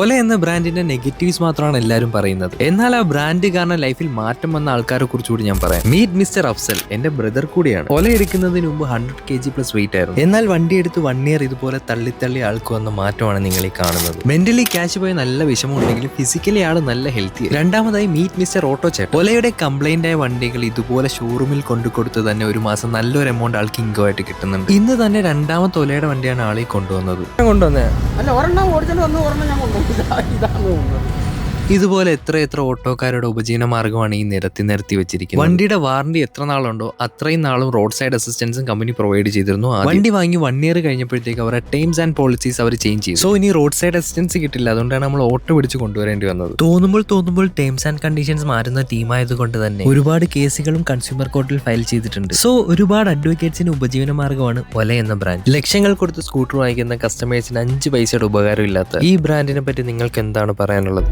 ഒല എന്ന ബ്രാൻഡിന്റെ നെഗറ്റീവ്സ് മാത്രമാണ് എല്ലാവരും പറയുന്നത്. എന്നാൽ ആ ബ്രാൻഡ് കാരണം ലൈഫിൽ മാറ്റം വന്ന ആൾക്കാരെ കുറിച്ചുകൂടി ഞാൻ പറയാം. മീറ്റ് മിസ്റ്റർ അഫ്സൽ എന്റെ ബ്രദർ കൂടിയാണ്. ഒല എടുക്കുന്നതിന് മുമ്പ് hundred K G plus weight ആയിരുന്നു. എന്നാൽ വണ്ടി എടുത്ത് വൺ ഇയർ ഇതുപോലെ തള്ളി തള്ളി ആൾക്ക് വന്ന മാറ്റമാണ് നിങ്ങൾ ഈ കാണുന്നത്. മെന്റലി ക്യാഷ് പോയ നല്ല വിഷമമുണ്ടെങ്കിലും ഫിസിക്കലി ആൾ നല്ല ഹെൽത്തി രണ്ടാമതായി മീറ്റ് മിസ്റ്റർ ഓട്ടോ ചേട്ടൻ ഒലയുടെ കംപ്ലൈന്റ് ആയ വണ്ടികൾ ഇതുപോലെ ഷോറൂമിൽ കൊണ്ടു കൊടുത്ത് തന്നെ ഒരു മാസം നല്ലൊരു എമൗണ്ട് ആൾക്ക് ഇൻകോ ആയിട്ട് കിട്ടുന്നുണ്ട്. ഇന്ന് തന്നെ രണ്ടാമത്തെ ഒലയുടെ വണ്ടിയാണ് ആളെ കൊണ്ടുവന്നത്. കൊണ്ടുവന്നത്. അല്ല ഒരെണ്ണം ഓടിച്ചോണ്ട് വന്ന് ഒരെണ്ണം ഞാൻ 一大一大篓子 ഇതുപോലെ എത്ര എത്ര ഓട്ടോക്കാരുടെ ഉപജീവന മാർഗമാണ് ഈ നിരത്തി നിരത്തി വെച്ചിരിക്കുന്നത്? വണ്ടിയുടെ വാറണ്ടി എത്ര നാളുണ്ടോ? അത്രയും നാളും റോഡ് സൈഡ് അസിസ്റ്റൻസും കമ്പനി പ്രൊവൈഡ് ചെയ്തിരുന്നു. വണ്ടി വാങ്ങി വൺ ഇയർ കഴിഞ്ഞപ്പോഴത്തേക്ക് അവരുടെ ടേംസ് ആൻഡ് പോളിസീസ് അവർ ചേഞ്ച് ചെയ്തു. സോ ഇനി റോഡ് സൈഡ് അസിസ്റ്റൻസ് കിട്ടില്ല. അതുകൊണ്ടാണ് നമ്മൾ ഓട്ടോ പിടിച്ച് കൊണ്ടുവരേണ്ടി വന്നത്. തോന്നുമ്പോൾ തോന്നുമ്പോൾ ടേംസ് ആൻഡ് കണ്ടീഷൻസ് മാറുന്ന ടീമായതുകൊണ്ട് തന്നെ ഒരുപാട് കേസുകളും കൺസ്യൂമർ കോർട്ടിൽ ഫയൽ ചെയ്തിട്ടുണ്ട്. സോ ഒരുപാട് അഡ്വക്കേറ്റ്സിന് ഉപജീവന മാർഗമാണ് ഒല എന്ന ബ്രാൻഡ് ലക്ഷങ്ങൾ കൊടുത്ത് സ്കൂട്ടർ വാങ്ങിക്കുന്ന കസ്റ്റമേഴ്സിന് അഞ്ച് പൈസയുടെ ഉപകാരം ഇല്ലാത്ത ഈ ബ്രാൻഡിനെ പറ്റി നിങ്ങൾക്ക് എന്താണ് പറയാനുള്ളത്?